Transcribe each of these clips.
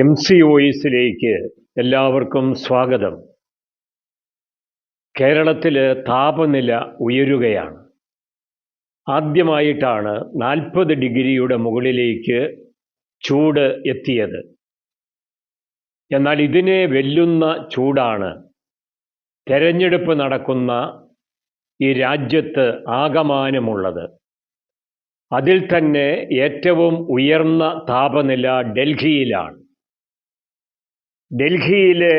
M C വോയിസിലേക്ക് എല്ലാവർക്കും സ്വാഗതം. കേരളത്തിൽ താപനില ഉയരുകയാണ്. ആദ്യമായിട്ടാണ് നാൽപ്പത് ഡിഗ്രിയുടെ മുകളിലേക്ക് ചൂട് എത്തിയത്. എന്നാൽ ഇതിനെ വെല്ലുന്ന ചൂടാണ് തെരഞ്ഞെടുപ്പ് നടക്കുന്ന ഈ രാജ്യത്ത് ആകമാനമുള്ളത്. അതിൽ തന്നെ ഏറ്റവും ഉയർന്ന താപനില ഡൽഹിയിലാണ്. ഡൽഹിയിലെ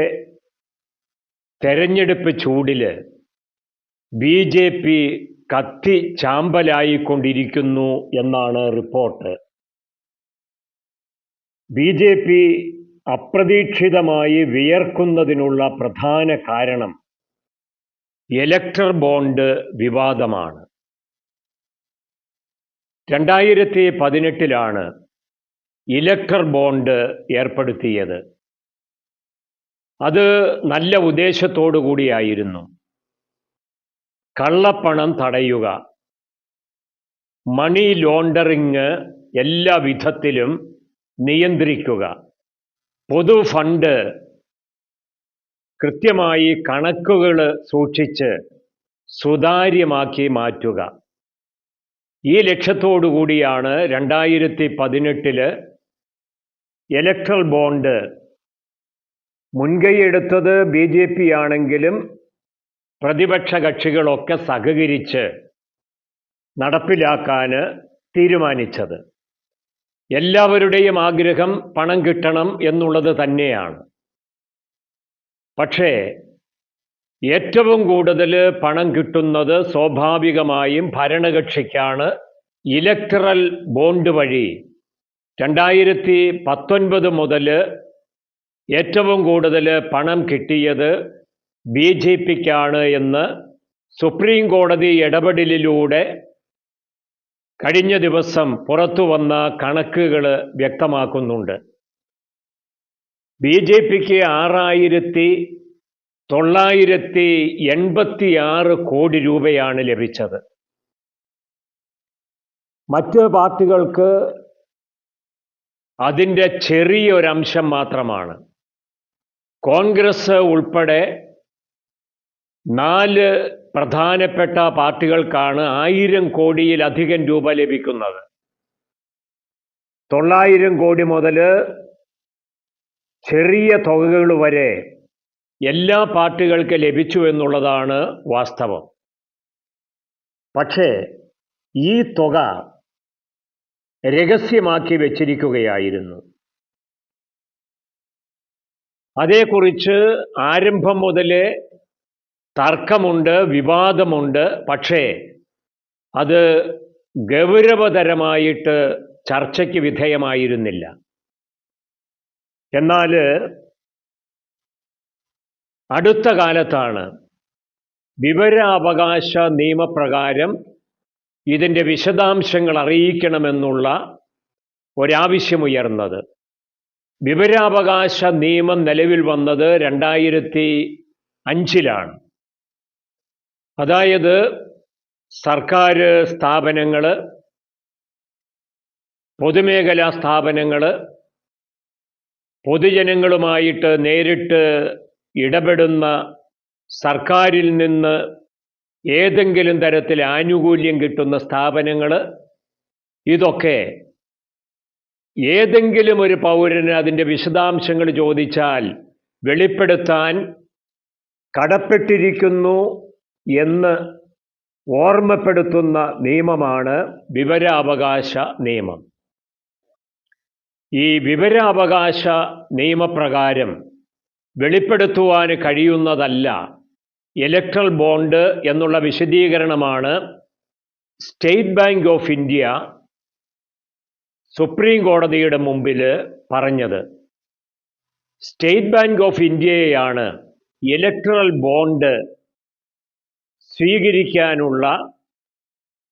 തെരഞ്ഞെടുപ്പ് ചൂടിൽ ബി ജെ പി കത്തി ചാമ്പലായിക്കൊണ്ടിരിക്കുന്നു എന്നാണ് റിപ്പോർട്ട്. ബി ജെ പി അപ്രതീക്ഷിതമായി വിയർക്കുന്നതിനുള്ള പ്രധാന കാരണം ഇലക്ടർ ബോണ്ട് വിവാദമാണ്. രണ്ടായിരത്തി പതിനെട്ടിലാണ് ഇലക്ടർ ബോണ്ട് ഏർപ്പെടുത്തിയത്. അത് നല്ല ഉദ്ദേശത്തോടു കൂടിയായിരുന്നു. കള്ളപ്പണം തടയുക. മണി ലോണ്ടറിങ് എല്ലാ വിധത്തിലും നിയന്ത്രിക്കുക. പൊതു ഫണ്ട് കൃത്യമായി കണക്കുകൾ സൂക്ഷിച്ച് സുതാര്യമാക്കി മാറ്റുക. ഈ ലക്ഷ്യത്തോടു കൂടിയാണ് രണ്ടായിരത്തി പതിനെട്ടിൽ ഇലക്ട്രൽ ബോണ്ട് മുൻകൈയെടുത്തത് ബി ജെ പി ആണെങ്കിലും പ്രതിപക്ഷ കക്ഷികളൊക്കെ സഹകരിച്ച് നടപ്പിലാക്കാൻ തീരുമാനിച്ചത്. എല്ലാവരുടെയും ആഗ്രഹം പണം കിട്ടണം എന്നുള്ളത് തന്നെയാണ്. പക്ഷേ ഏറ്റവും കൂടുതൽ പണം കിട്ടുന്നത് സ്വാഭാവികമായും ഭരണകക്ഷിക്കാണ്. ഇലക്ട്രൽ ബോണ്ട് വഴി രണ്ടായിരത്തി പത്തൊൻപത് മുതൽ ഏറ്റവും കൂടുതൽ പണം കിട്ടിയത് ബി ജെ പിക്കാണ് എന്ന് സുപ്രീം കോടതി ഇടപെടലിലൂടെ കഴിഞ്ഞ ദിവസം പുറത്തു വന്ന കണക്കുകൾ വ്യക്തമാക്കുന്നുണ്ട്. ബി ജെ പിക്ക് ആറായിരത്തി തൊള്ളായിരത്തി എൺപത്തി ആറ് കോടി രൂപയാണ് ലഭിച്ചത്. മറ്റ് പാർട്ടികൾക്ക് അതിന്റെ ചെറിയൊരംശം മാത്രമാണ്. കോൺഗ്രസ് ഉൾപ്പെടെ നാല് പ്രധാനപ്പെട്ട പാർട്ടികൾക്കാണ് ആയിരം കോടിയിലധികം രൂപ ലഭിക്കുന്നത്. തൊള്ളായിരം കോടി മുതൽ ചെറിയ തുകകൾ വരെ എല്ലാ പാർട്ടികൾക്ക് ലഭിച്ചു എന്നുള്ളതാണ് വാസ്തവം. പക്ഷേ ഈ തുക രഹസ്യമാക്കി വച്ചിരിക്കുകയായിരുന്നു. അതേക്കുറിച്ച് ആരംഭം മുതലേ തർക്കമുണ്ട് വിവാദമുണ്ട്. പക്ഷേ അത് ഗൗരവതരമായിട്ട് ചർച്ചയ്ക്ക് വിധേയമായിരുന്നില്ല. എന്നാൽ അടുത്ത കാലത്താണ് വിവരാവകാശ നിയമപ്രകാരം ഇതിന്റെ വിശദാംശങ്ങൾ അറിയിക്കണമെന്നുള്ള ഒരാവശ്യമുയർന്നത്. വിവരാവകാശ നിയമം നിലവിൽ വന്നത് രണ്ടായിരത്തി അഞ്ചിലാണ്. അതായത് സർക്കാർ സ്ഥാപനങ്ങൾ പൊതുമേഖലാ സ്ഥാപനങ്ങൾ പൊതുജനങ്ങളുമായിട്ട് നേരിട്ട് ഇടപെടുന്ന സർക്കാരിൽ നിന്ന് ഏതെങ്കിലും തരത്തിൽ ആനുകൂല്യം കിട്ടുന്ന സ്ഥാപനങ്ങൾ ഇതൊക്കെ ഏതെങ്കിലും ഒരു പൗരന് അതിന്റെ വിശദാംശങ്ങൾ ചോദിച്ചാൽ വെളിപ്പെടുത്താൻ കടപ്പെട്ടിരിക്കുന്നു എന്ന് ഓർമ്മപ്പെടുത്തുന്ന നിയമമാണ് വിവരാവകാശ നിയമം. ഈ വിവരാവകാശ നിയമപ്രകാരം വെളിപ്പെടുത്തുവാൻ കഴിയുന്നതല്ല ഇലക്ട്രൽ ബോണ്ട് എന്നുള്ള വിശദീകരണമാണ് State Bank of India supreme കോടതിയുടെ മുമ്പിൽ പറഞ്ഞത് സ്റ്റേറ്റ് ബാങ്ക് ഓഫ് ഇന്ത്യയെയാണ് ഇലക്ട്രൽ ബോണ്ട് സ്വീകരിക്കാനുള്ള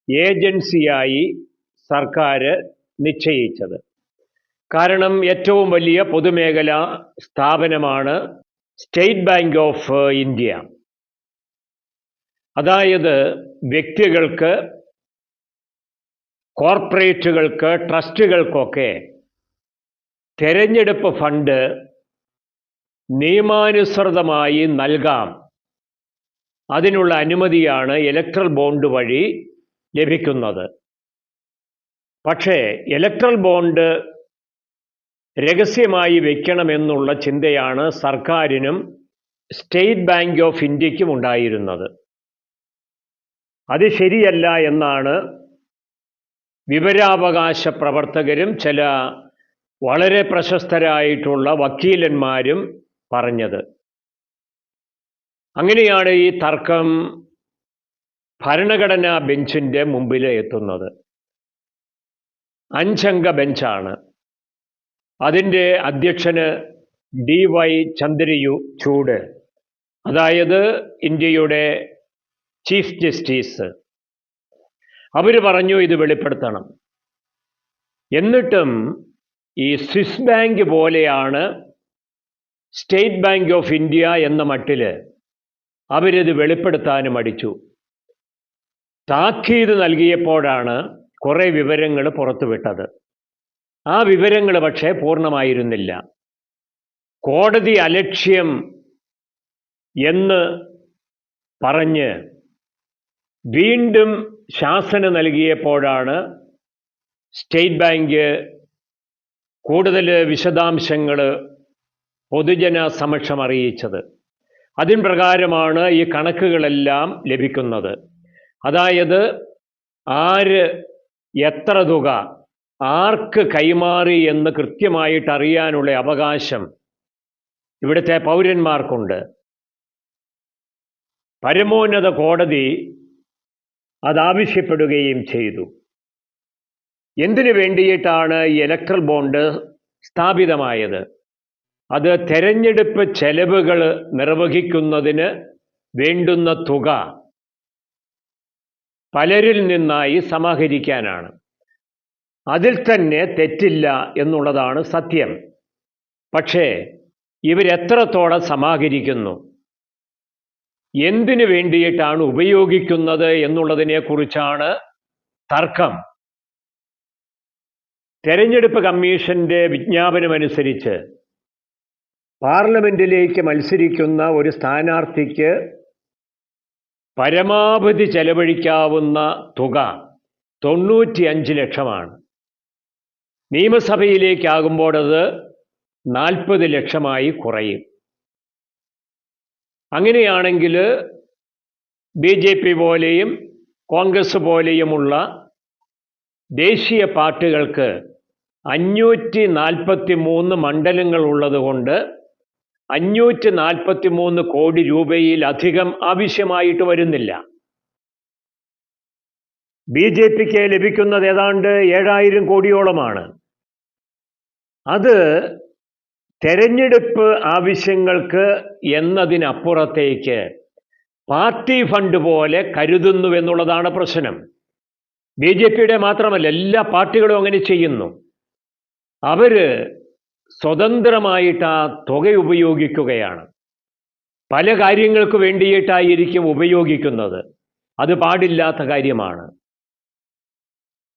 ഏജൻസിയായി സർക്കാർ നിശ്ചയിച്ചത്. കാരണം ഏറ്റവും വലിയ പൊതുമേഖലാ സ്ഥാപനമാണ് സ്റ്റേറ്റ് ബാങ്ക് ഓഫ് ഇന്ത്യ അതായത് വ്യക്തികൾക്ക് കോർപ്പറേറ്റുകൾക്ക് ട്രസ്റ്റുകൾക്കൊക്കെ തെരഞ്ഞെടുപ്പ് ഫണ്ട് നിയമാനുസൃതമായി നൽകാം. അതിനുള്ള അനുമതിയാണ് ഇലക്ട്രൽ ബോണ്ട് വഴി ലഭിക്കുന്നത്. പക്ഷേ ഇലക്ട്രൽ ബോണ്ട് രഹസ്യമായി വയ്ക്കണമെന്നുള്ള ചിന്തയാണ് സർക്കാരിനും സ്റ്റേറ്റ് ബാങ്ക് ഓഫ് ഇന്ത്യക്കും ഉണ്ടായിരുന്നത്. അത് ശരിയല്ല എന്നാണ് വിവരാവകാശ പ്രവർത്തകരും ചില വളരെ പ്രശസ്തരായിട്ടുള്ള വക്കീലന്മാരും പറഞ്ഞത്. അങ്ങനെയാണ് ഈ തർക്കം ഭരണഘടനാ ബെഞ്ചിന്റെ മുമ്പിൽ എത്തുന്നത്. അഞ്ചംഗ ബെഞ്ചാണ്. അതിന്റെ അധ്യക്ഷന് ഡി വൈ ചന്ദ്രയു ചൂട്. അതായത് ഇന്ത്യയുടെ ചീഫ് ജസ്റ്റിസ് അവർ പറഞ്ഞു ഇത് വെളിപ്പെടുത്തണം. എന്നിട്ടും ഈ സ്വിസ് ബാങ്ക് പോലെയാണ് സ്റ്റേറ്റ് ബാങ്ക് ഓഫ് ഇന്ത്യ എന്ന മട്ടിൽ അവരിത് വെളിപ്പെടുത്താനും അടിച്ചു. താക്കീത് നൽകിയപ്പോഴാണ് കുറേ വിവരങ്ങൾ പുറത്തുവിട്ടത്. ആ വിവരങ്ങൾ പക്ഷേ പൂർണമായിരുന്നില്ല. കോടതി അലക്ഷ്യം എന്ന് പറഞ്ഞ് വീണ്ടും ശാസന നൽകിയപ്പോഴാണ് സ്റ്റേറ്റ് ബാങ്ക് കൂടുതൽ വിശദാംശങ്ങൾ പൊതുജന സമക്ഷം അറിയിച്ചത്. അതിൻ പ്രകാരമാണ് ഈ കണക്കുകളെല്ലാം ലഭിക്കുന്നത്. അതായത് ആര് എത്ര തുക ആർക്ക് കൈമാറി എന്ന് കൃത്യമായിട്ട് അറിയാനുള്ള അവകാശം ഇവിടുത്തെ പൗരന്മാർക്കുണ്ട്. പരമോന്നത കോടതി അതാവശ്യപ്പെടുകയും ചെയ്തു. എന്തിനു വേണ്ടിയിട്ടാണ് ഈ ഇലക്ട്രൽ ബോണ്ട് സ്ഥാപിതമായത്? അത് തെരഞ്ഞെടുപ്പ് ചെലവുകൾ നിർവഹിക്കുന്നതിന് വേണ്ടുന്ന തുക പലരിൽ നിന്നായി സമാഹരിക്കാനാണ്. അതിൽ തന്നെ തെറ്റില്ല എന്നുള്ളതാണ് സത്യം. പക്ഷേ ഇവരെത്രത്തോളം സമാഹരിക്കുന്നു? എന്തിനു വേണ്ടിയിട്ടാണ് ഉപയോഗിക്കുന്നത് എന്നുള്ളതിനെക്കുറിച്ചാണ് തർക്കം. തെരഞ്ഞെടുപ്പ് കമ്മീഷന്റെ വിജ്ഞാപനമനുസരിച്ച് പാർലമെന്റിലേക്ക് മത്സരിക്കുന്ന ഒരു സ്ഥാനാർത്ഥിക്ക് പരമാവധി ചെലവഴിക്കാവുന്ന തുക തൊണ്ണൂറ്റിയഞ്ച് ലക്ഷമാണ്. നിയമസഭയിലേക്കാകുമ്പോഴത് നാൽപ്പത് ലക്ഷമായി കുറയും. അങ്ങനെയാണെങ്കിൽ ബി ജെ പി പോലെയും കോൺഗ്രസ് പോലെയുമുള്ള ദേശീയ പാർട്ടികൾക്ക് അഞ്ഞൂറ്റി നാൽപ്പത്തി മൂന്ന് മണ്ഡലങ്ങൾ ഉള്ളതുകൊണ്ട് അഞ്ഞൂറ്റി നാൽപ്പത്തി മൂന്ന് കോടി രൂപയിലധികം ആവശ്യമായിട്ട് വരുന്നില്ല. ബി ജെ പിക്ക് ലഭിക്കുന്നത് ഏതാണ്ട് ഏഴായിരം കോടിയോളമാണ്. അത് തെരഞ്ഞെടുപ്പ് ആവശ്യങ്ങൾക്ക് എന്നതിനപ്പുറത്തേക്ക് പാർട്ടി ഫണ്ട് പോലെ കരുതുന്നു എന്നുള്ളതാണ് പ്രശ്നം. ബി ജെ പിയുടെ മാത്രമല്ല എല്ലാ പാർട്ടികളും അങ്ങനെ ചെയ്യുന്നു. അവർ സ്വതന്ത്രമായിട്ട് ആ തുക ഉപയോഗിക്കുകയാണ്. പല കാര്യങ്ങൾക്ക് വേണ്ടിയിട്ടായിരിക്കും ഉപയോഗിക്കുന്നത്. അത് പാടില്ലാത്ത കാര്യമാണ്.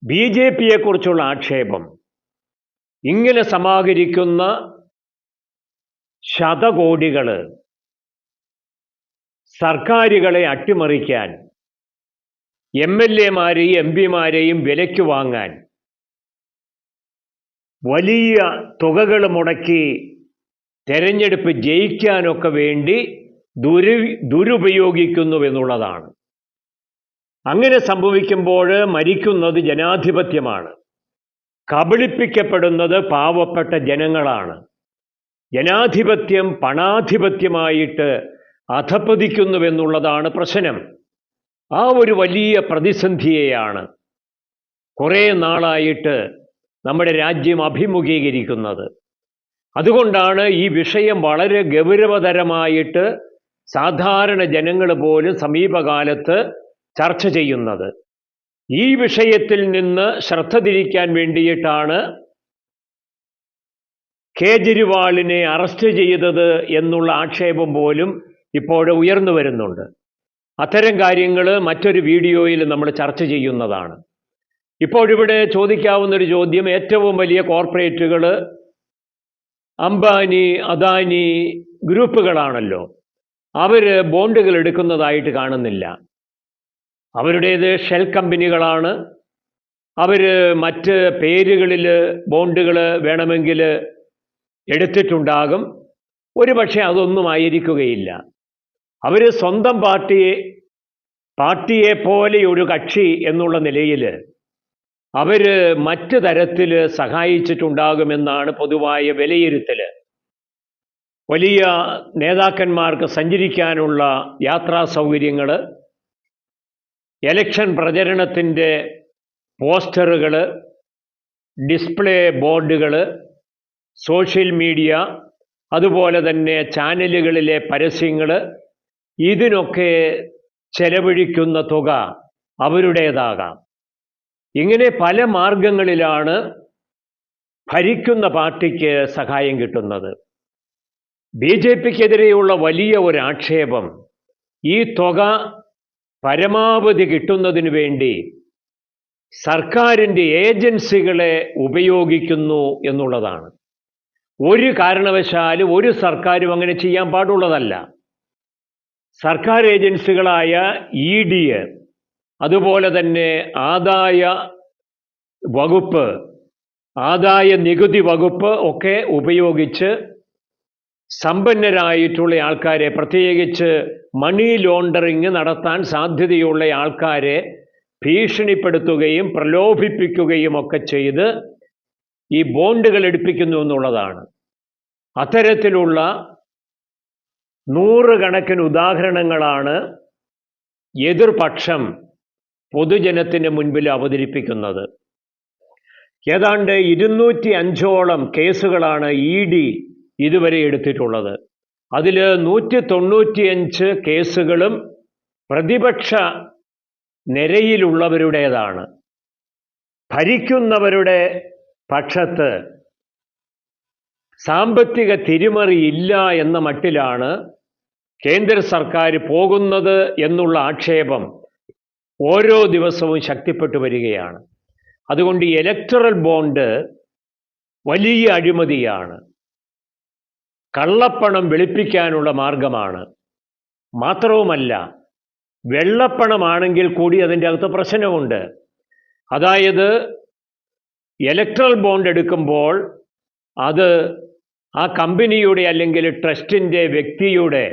ബി ജെ പിയെക്കുറിച്ചുള്ള ആക്ഷേപം. ഇങ്ങനെ സമാഹരിക്കുന്ന ശതകോടികൾ സർക്കാരുകളെ അട്ടിമറിക്കാൻ എം എൽ എമാരെയും എം പിമാരെയും വിലയ്ക്ക് വാങ്ങാൻ വലിയ തുകകൾ മുടക്കി തെരഞ്ഞെടുപ്പ് ജയിക്കാനൊക്കെ വേണ്ടി ദുരു ദുരുപയോഗിക്കുന്നു എന്നുള്ളതാണ് അങ്ങനെ സംഭവിക്കുമ്പോൾ മരിക്കുന്നത് ജനാധിപത്യമാണ്. കബളിപ്പിക്കപ്പെടുന്നത് പാവപ്പെട്ട ജനങ്ങളാണ്. ജനാധിപത്യം പണാധിപത്യമായിട്ട് അധപ്പതിക്കുന്നുവെന്നുള്ളതാണ് പ്രശ്നം. ആ ഒരു വലിയ പ്രതിസന്ധിയെയാണ് കുറേ നാളായിട്ട് നമ്മുടെ രാജ്യം അഭിമുഖീകരിക്കുന്നത്. അതുകൊണ്ടാണ് ഈ വിഷയം വളരെ ഗൗരവതരമായിട്ട് സാധാരണ ജനങ്ങൾ പോലും സമീപകാലത്ത് ചർച്ച ചെയ്യുന്നത്. ഈ വിഷയത്തിൽ നിന്ന് ശ്രദ്ധ തിരിക്കാൻ വേണ്ടിയിട്ടാണ് കേജ്രിവാളിനെ അറസ്റ്റ് ചെയ്തത് എന്നുള്ള ആക്ഷേപം പോലും ഇപ്പോൾ ഉയർന്നു വരുന്നുണ്ട്. അത്തരം കാര്യങ്ങൾ മറ്റൊരു വീഡിയോയിൽ നമ്മൾ ചർച്ച ചെയ്യുന്നതാണ്. ഇപ്പോഴിവിടെ ചോദിക്കാവുന്ന ഒരു ചോദ്യം ഏറ്റവും വലിയ കോർപ്പറേറ്റുകൾ അംബാനി അദാനി ഗ്രൂപ്പുകളാണല്ലോ. അവർ ബോണ്ടുകൾ എടുക്കുന്നതായിട്ട് കാണുന്നില്ല. അവരുടേത് ഷെൽ കമ്പനികളാണ്. അവർ മറ്റ് പേരുകളിൽ ബോണ്ടുകൾ വേണമെങ്കിൽ എടുത്തിട്ടുണ്ടാകും. ഒരുപക്ഷെ അതൊന്നും ആയിരിക്കുകയില്ല അവർ സ്വന്തം പാർട്ടിയെ പാർട്ടിയെ പോലെ ഒരു കക്ഷി എന്നുള്ള നിലയിൽ അവർ മറ്റു തരത്തിൽ സഹായിച്ചിട്ടുണ്ടാകുമെന്നാണ് പൊതുവായ വിലയിരുത്തൽ വലിയ നേതാക്കന്മാർക്ക് സഞ്ചരിക്കാനുള്ള യാത്രാ സൗകര്യങ്ങൾ എലക്ഷൻ പ്രചരണത്തിന്റെ പോസ്റ്ററുകൾ ഡിസ്പ്ലേ ബോർഡുകൾ സോഷ്യൽ മീഡിയ അതുപോലെ തന്നെ ചാനലുകളിലെ പരസ്യങ്ങൾ ഇതിനൊക്കെ ചെലവഴിക്കുന്ന തുക അവരുടേതാകാം. ഇങ്ങനെ പല മാർഗങ്ങളിലാണ് ഭരിക്കുന്ന പാർട്ടിക്ക് സഹായം കിട്ടുന്നത്. ബി ജെ പിക്കെതിരെയുള്ള വലിയ ഒരു ആക്ഷേപം ഈ തുക പരമാവധി കിട്ടുന്നതിന് വേണ്ടി സർക്കാരിന്റെ ഏജൻസികളെ ഉപയോഗിക്കുന്നു എന്നുള്ളതാണ്. ഒരു കാരണവശാലും ഒരു സർക്കാരും അങ്ങനെ ചെയ്യാൻ പാടുള്ളതല്ല. സർക്കാർ ഏജൻസികളായ ഇ ഡി അതുപോലെ തന്നെ ആദായ വകുപ്പ് ആദായ നികുതി വകുപ്പ് ഒക്കെ ഉപയോഗിച്ച് സമ്പന്നരായിട്ടുള്ള ആൾക്കാരെ പ്രത്യേകിച്ച് മണി ലോണ്ടറിങ് നടത്താൻ സാധ്യതയുള്ള ആൾക്കാരെ ഭീഷണിപ്പെടുത്തുകയും പ്രലോഭിപ്പിക്കുകയും ഒക്കെ ചെയ്ത് ഈ ബോണ്ടുകൾ എടുപ്പിക്കുന്നു എന്നുള്ളതാണ്. അത്തരത്തിലുള്ള നൂറുകണക്കിന് ഉദാഹരണങ്ങളാണ് എതിർപക്ഷം പൊതുജനത്തിന് മുൻപിൽ അവതരിപ്പിക്കുന്നത്. ഏതാണ്ട് ഇരുന്നൂറ്റി അഞ്ചോളം കേസുകളാണ് ഇ ഡി ഇതുവരെ എടുത്തിട്ടുള്ളത്. അതിൽ നൂറ്റി തൊണ്ണൂറ്റിയഞ്ച് കേസുകളും പ്രതിപക്ഷ നിരയിലുള്ളവരുടേതാണ്. ഭരിക്കുന്നവരുടെ പക്ഷത്ത് സാമ്പത്തിക തിരിമറിയില്ല എന്ന മട്ടിലാണ് കേന്ദ്ര സർക്കാർ പോകുന്നത് എന്നുള്ള ആക്ഷേപം ഓരോ ദിവസവും ശക്തിപ്പെട്ടു വരികയാണ്. അതുകൊണ്ട് ഇലക്ടറൽ ബോണ്ട് വലിയ അഴിമതിയാണ്. കള്ളപ്പണം വെളുപ്പിക്കാനുള്ള മാർഗമാണ്. മാത്രവുമല്ല വെള്ളപ്പണമാണെങ്കിൽ കൂടി അതിന്റെ അകത്ത് പ്രശ്നമുണ്ട്. അതായത് ഇലക്ട്രൽ ബോണ്ട് എടുക്കുമ്പോൾ അത് ആ കമ്പനിയുടെ അല്ലെങ്കിൽ ട്രസ്റ്റിന്റെ വ്യക്തിയുടെ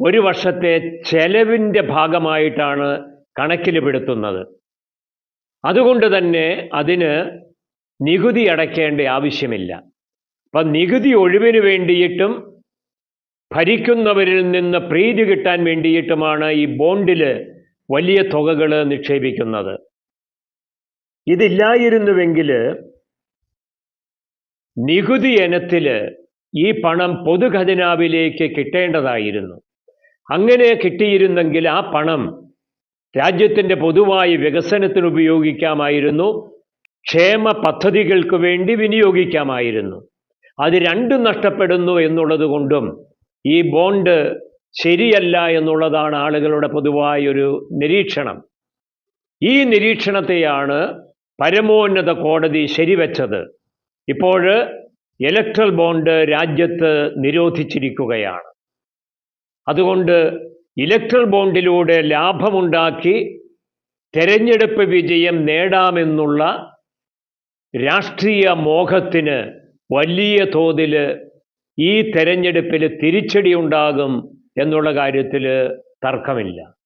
ഒരു വർഷത്തെ ചെലവിന്റെ ഭാഗമായിട്ടാണ് കണക്കിൽ പെടുത്തുന്നത് അതുകൊണ്ട് തന്നെ അതിന് നികുതി അടയ്ക്കേണ്ട ആവശ്യമില്ല. അപ്പം നികുതി ഒഴിവിന് വേണ്ടിയിട്ടും ഭരിക്കുന്നവരിൽ നിന്ന് പ്രീതി കിട്ടാൻ വേണ്ടിയിട്ടുമാണ് ഈ ബോണ്ടിൽ വലിയ തുകകൾ നിക്ഷേപിക്കുന്നത്. ഇതില്ലായിരുന്നുവെങ്കിൽ നികുതി ഇനത്തിൽ ഈ പണം പൊതുഖജനാവിലേക്ക് കിട്ടേണ്ടതായിരുന്നു. അങ്ങനെ കിട്ടിയിരുന്നെങ്കിൽ ആ പണം രാജ്യത്തിന്റെ പൊതുവായി വികസനത്തിന് ഉപയോഗിക്കാമായിരുന്നു. ക്ഷേമ പദ്ധതികൾക്ക് വേണ്ടി വിനിയോഗിക്കാമായിരുന്നു. അത് രണ്ടും നഷ്ടപ്പെടുന്നു എന്നുള്ളത് കൊണ്ടും ഈ ബോണ്ട് ശരിയല്ല എന്നുള്ളതാണ് ആളുകളുടെ പൊതുവായൊരു നിരീക്ഷണം. ഈ നിരീക്ഷണത്തെയാണ് പരമോന്നത കോടതി ശരിവെച്ചത്. ഇപ്പോൾ ഇലക്ട്രൽ ബോണ്ട് രാജ്യത്ത് നിരോധിച്ചിരിക്കുകയാണ്. അതുകൊണ്ട് ഇലക്ട്രൽ ബോണ്ടിലൂടെ ലാഭമുണ്ടാക്കി തെരഞ്ഞെടുപ്പ് വിജയം നേടാമെന്നുള്ള രാഷ്ട്രീയ മോഹത്തിന് വലിയ തോതിൽ ഈ തെരഞ്ഞെടുപ്പിൽ തിരിച്ചടി ഉണ്ടാകും എന്നുള്ള കാര്യത്തിൽ തർക്കമില്ല.